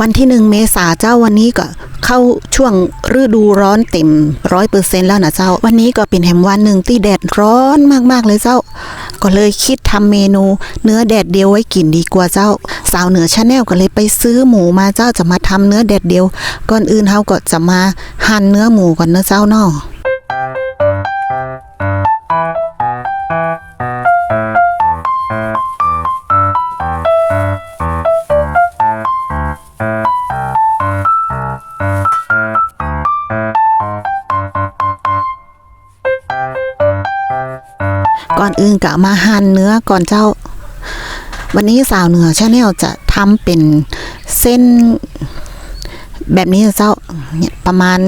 วันที่หนึ่งเมษาเจ้าวันนี้ก็เข้าช่วงฤดูร้อนเต็มร้อยเปอร์เซ็นแล้วนะเจ้า วันนี้ก็เป็นแหมวันหนึ่งที่แดดร้อนมากๆเลยเจ้า ก็เลยคิดทำเมนู เนื้อแดดเดียวไว้กินดีกว่าเจ้า สาวเหนือชาแนลก็เลยไปซื้อหมูมาเจ้าจะมาทำเนื้อแดดเดียว ก่อนอื่นเฮาก็จะมาหั่นเนื้อหมูก่อนเนื้อเจ้าเนาะ อนอื่นกะมาหั่นเนื้อก่อนเจ้า วันนี้สาวเหนือชาแนลจะทำเป็นเส้นแบบนี้เจ้าเนี่ยประมาณ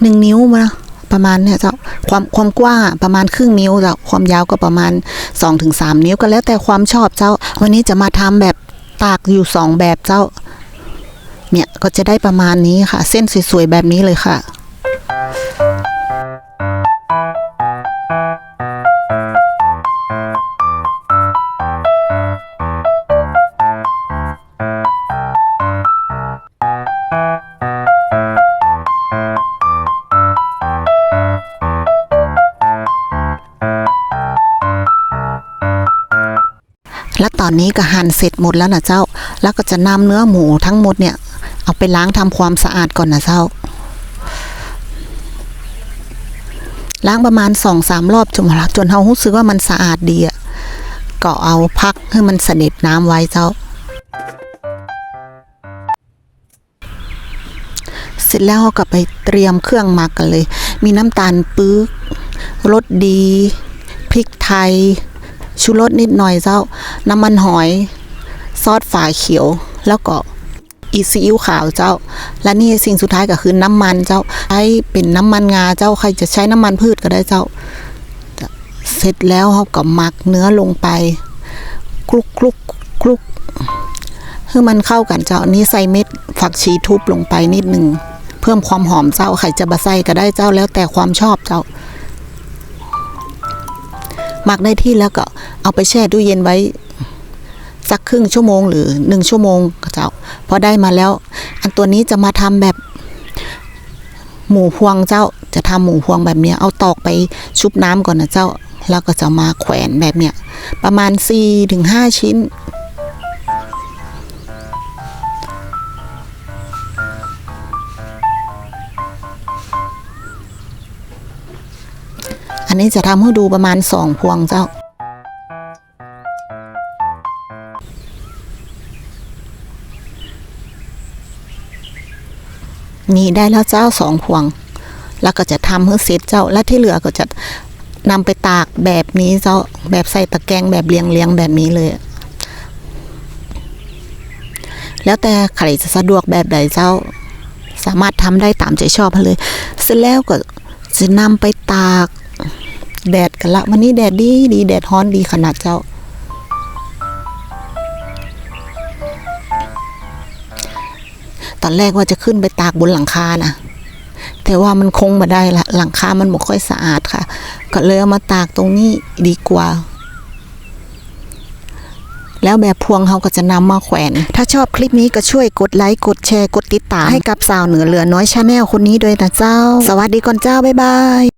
หนึ่งนิ้วมาประมาณเนี่ยเจ้าความความกว้างอะประมาณครึ่งนิ้วเจ้าความยาวก็ประมาณ2อถึงสนิ้วก็แล้วแต่ความชอบเจ้า วันนี้จะมาทำแบบตากอยู่สองแบบเจ้า เนี่ยก็จะได้ประมาณนี้ค่ะ เส้นสวยๆแบบนี้เลยค่ะ แล้วตอนนี้ก็หั่นเสร็จหมดแล้วนะเจ้า แล้วก็จะนำเนื้อหมูทั้งหมดเนี่ย เอาไปล้างทำความสะอาดก่อนนะเจ้า ล้างประมาณสองสามรอบจนจนเรารู้สึกว่ามันสะอาดดีอะก็เอาพักให้มันเสด็จน้ำไว้เจ้า เสร็จแล้วเราก็ไปเตรียมเครื่องหมักกันเลย มีน้ำตาลปื๊กรสดี พริกไทย ชูรสนิดหน่อยเจ้า น้ำมันหอย ซอสฝาเขียว แล้วก็อีซีอิ๊วขาวเจ้า และนี่สิ่งสุดท้ายก็คือน้ำมันเจ้า ใช้เป็นน้ำมันงาเจ้า ใครจะใช้น้ำมันพืชก็ได้เจ้า เสร็จแล้วเขาก็หมักเนื้อลงไป คลุกคลุกคลุกให้มันเข้ากันเจ้า นี้ใส่เม็ดผักชีทุบลงไปนิดหนึ่ง เพิ่มความหอมเจ้าใครจะบะใส่ก็ได้เจ้า แล้วแต่ความชอบเจ้า หมักได้ที่แล้วก็เอาไปแช่ตู้เย็นไว้สักครึ่งชั่วโมงหรือหนึ่งชั่วโมงก็เจ้าพอได้มาแล้ว อันตัวนี้จะมาทำแบบหมูพวงเจ้าจะทำหมูพวงแบบเนี้ยเอาตอกไปชุบน้ำก่อนนะเจ้า แล้วก็จะมาแขวนแบบเนี้ยประมาณสี่ถึงห้าชิ้น นนี้จะทำให้ดูประมาณสองพวงเจ้า นี่ได้แล้วเจ้าสองพวง แล้วก็จะทำให้เสร็จเจ้า และที่เหลือก็จะนำไปตากแบบนี้เจ้า แบบใส่ตะแกรงแบบเรียงเรียงแบบนี้เลย แล้วแต่ใครจะสะดวกแบบใดเจ้า สามารถทำได้ตามใจชอบเลย เสร็จแล้วก็จะนำไปตาก แดดกันละวันนี้แดดดีดีแดดฮ้อนดีขนาดเจ้า ตอนแรกว่าจะขึ้นไปตากบนหลังคานะแต่ว่ามันคงมาได้ละหลังคามันบ่ค่อยสะอาดค่ะ ก็เลยเอามาตากตรงนี้ดีกว่า แล้วแบบพวงเขาก็จะนำมาแขวน ถ้าชอบคลิปนี้ก็ช่วยกดไลค์กดแชร์กดติดตาม ให้กับสาวเหนือเหลือน้อยชาแนลคนนี้ด้วยนะเจ้า สวัสดีก่อนเจ้า บ๊ายบาย